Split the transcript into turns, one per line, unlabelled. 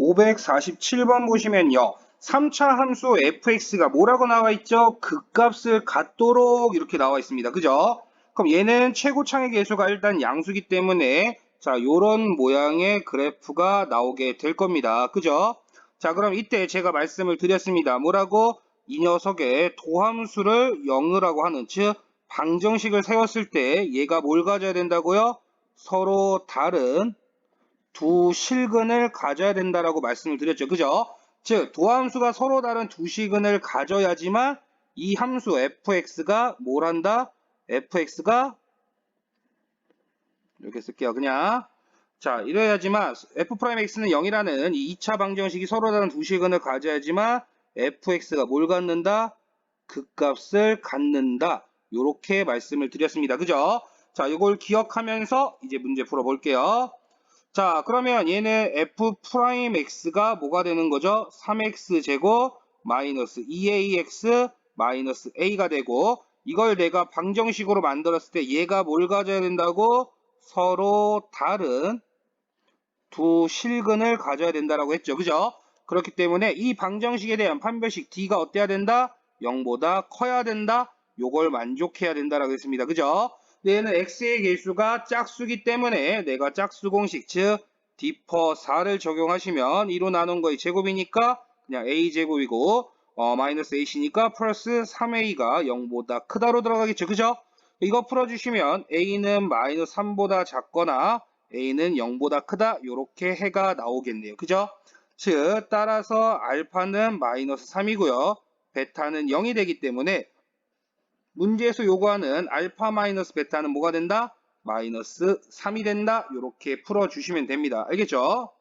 547번 보시면요. 3차 함수 fx가 뭐라고 나와 있죠? 극값을 갖도록 이렇게 나와 있습니다. 그죠? 그럼 얘는 최고창의 계수가 일단 양수기 때문에 자, 요런 모양의 그래프가 나오게 될 겁니다. 그죠? 자, 그럼 이때 제가 말씀을 드렸습니다. 뭐라고? 이 녀석의 도함수를 0으라고 하는 즉 방정식을 세웠을 때 얘가 뭘 가져야 된다고요? 서로 다른 두 실근을 가져야 된다라고 말씀을 드렸죠. 그죠? 즉 도함수가 서로 다른 두 실근을 가져야지만 이 함수 fx가 뭘 한다? fx가 이렇게 쓸게요. 그냥 자 이래야지만 f'x는 0이라는 이 2차 방정식이 서로 다른 두 실근을 가져야지만 fx가 뭘 갖는다? 극값을 갖는다. 요렇게 말씀을 드렸습니다. 그죠? 자, 이걸 기억하면서 이제 문제 풀어볼게요. 자, 그러면 얘는 f'x가 뭐가 되는 거죠? 3x 제곱 마이너스 2ax 마이너스 a가 되고 이걸 내가 방정식으로 만들었을 때 얘가 뭘 가져야 된다고? 서로 다른 두 실근을 가져야 된다라고 했죠. 그죠? 그렇기 때문에 이 방정식에 대한 판별식 d가 어때야 된다? 0보다 커야 된다. 요걸 만족해야 된다라고 했습니다. 그죠? 얘는 x의 개수가 짝수기 때문에 내가 짝수 공식 즉 디퍼 4를 적용하시면 2로 나눈 거의 제곱이니까 그냥 a제곱이고 어, 마이너스 ac니까 플러스 3a가 0보다 크다로 들어가겠죠. 그죠? 이거 풀어주시면 a는 마이너스 3보다 작거나 a는 0보다 크다 이렇게 해가 나오겠네요. 그죠? 즉 따라서 알파는 마이너스 3이고요. 베타는 0이 되기 때문에 문제에서 요구하는 알파 마이너스 베타는 뭐가 된다? 마이너스 3이 된다. 이렇게 풀어주시면 됩니다. 알겠죠?